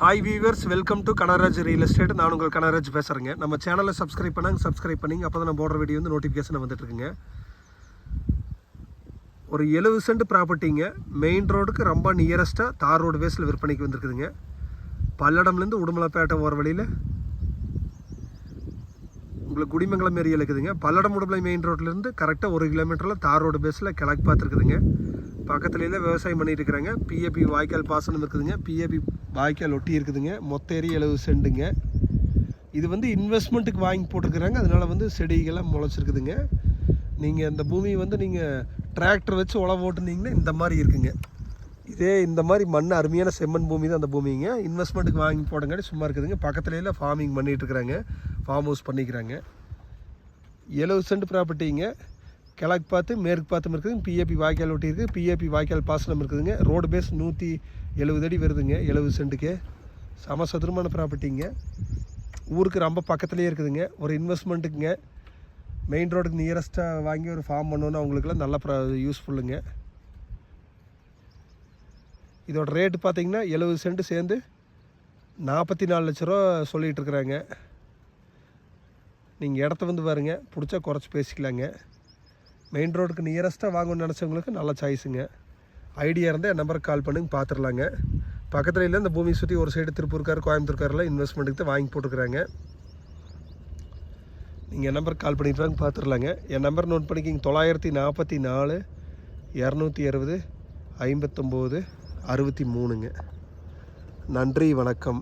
Hi viewers welcome to Kanaraj real estate நான் உங்கள் கனராஜ் பேசுகிறேங்க நம்ம சேனலை சப்ஸ்கிரைப் பண்ணாங்க சப்ஸ்கிரைப் பண்ணிங்க அப்போ தான் நான் போடுற வீடியோ வந்து நோட்டிஃபிகேஷன் வந்துட்டுருக்குங்க ஒரு எழுபது சென்ட் ப்ராப்பர்ட்டிங்க மெயின் ரோடுக்கு ரொம்ப நியரஸ்ட்டாக தார் ரோடு பேஸில் விற்பனைக்கு வந்திருக்குதுங்க. பல்லடம்லேருந்து உடுமலைப்பேட்டை ஓர வழியில் உங்களுக்கு குடிமங்கலம் ஏரியா இருக்குதுங்க. பல்லடம் உடுமலை மெயின் ரோட்லேருந்து கரெக்டாக ஒரு கிலோமீட்டரில் தார் ரோடு பேஸில் கிழக்கு பார்த்துருக்குதுங்க. பக்கத்துலேயே விவசாயம் பண்ணிட்டு இருக்கிறாங்க. பிஏபி வாய்க்கால் பாசனம் இருக்குதுங்க. பிஏபி வாய்க்கால் ஒட்டி இருக்குதுங்க. மொத்த ஏரி எழுபது சென்ட்டுங்க இது வந்து இன்வெஸ்ட்மெண்ட்டுக்கு வாங்கி போட்டிருக்கிறாங்க. அதனால் வந்து செடிகள்லாம் முளைச்சிருக்குதுங்க. நீங்கள் இந்த பூமி வந்து நீங்கள் டிராக்டர் வச்சு உழவு ஓட்டுனீங்கன்னா இந்த மாதிரி இருக்குங்க. இதே இந்த மாதிரி மண் அருமையான செம்மண் பூமி தான் அந்த பூமிங்க. இன்வெஸ்ட்மெண்ட்டுக்கு வாங்கி போடங்காட்டி சும்மா இருக்குதுங்க. பக்கத்துலேயே ஃபார்மிங் பண்ணிகிட்டு இருக்கிறாங்க. ஃபார்ம் ஹவுஸ் பண்ணிக்கிறாங்க. எழுபது சென்ட் ப்ராப்பர்ட்டிங்க கிழக்கு பார்த்து மேற்கு பார்த்தும் இருக்குதுங்க பிஏபி வாய்க்கால் ஒட்டி இருக்குது. பிஏபி வாய்க்கால் பாசனம் இருக்குதுங்க. ரோடு பேஸ் நூற்றி எழுபது அடி வருதுங்க. எழுபது சென்ட்டுக்கு. சம சதுரமான ப்ராப்பர்ட்டிங்க ஊருக்கு ரொம்ப பக்கத்துலேயே இருக்குதுங்க. ஒரு இன்வெஸ்ட்மெண்ட்டுக்குங்க மெயின் ரோடுக்கு நியரஸ்ட்டாக வாங்கி ஒரு ஃபார்ம் பண்ணணுன்னு அவங்களுக்குலாம் நல்ல ப்ரா யூஸ்ஃபுல்லுங்க இதோட ரேட்டு பார்த்தீங்கன்னா எழுபது சென்ட் சேர்ந்து நாற்பத்தி நாலு லட்ச ரூபா சொல்லிகிட்ருக்குறாங்க நீங்கள் இடத்த வந்து பாருங்க. பிடிச்சா குறைச்சி பேசிக்கலாங்க. மெயின் ரோடுக்கு நியரஸ்ட்டாக வாங்கணும்னு நினச்சவங்களுக்கு நல்ல சாய்ஸுங்க ஐடியா இருந்தால் என் நம்பருக்கு கால் பண்ணுங்க பார்த்துடலாங்க பக்கத்தில் இல்லை இந்த பூமி சுற்றி ஒரு சைடு திருப்பூர்கார் கோயம்புத்தூர்காரில் இன்வெஸ்ட்மெண்ட்டுக்கு தான் வாங்கி போட்டுருக்குறாங்க. நீங்கள் என் நம்பருக்கு கால் பண்ணிட்டு வாங்க பார்த்துடலாங்க என் நம்பர் நோட் பண்ணிக்கிங்க தொள்ளாயிரத்தி நாற்பத்தி நாலு இரநூத்தி அறுபது ஐம்பத்தொம்போது அறுபத்தி மூணுங்க. நன்றி வணக்கம்.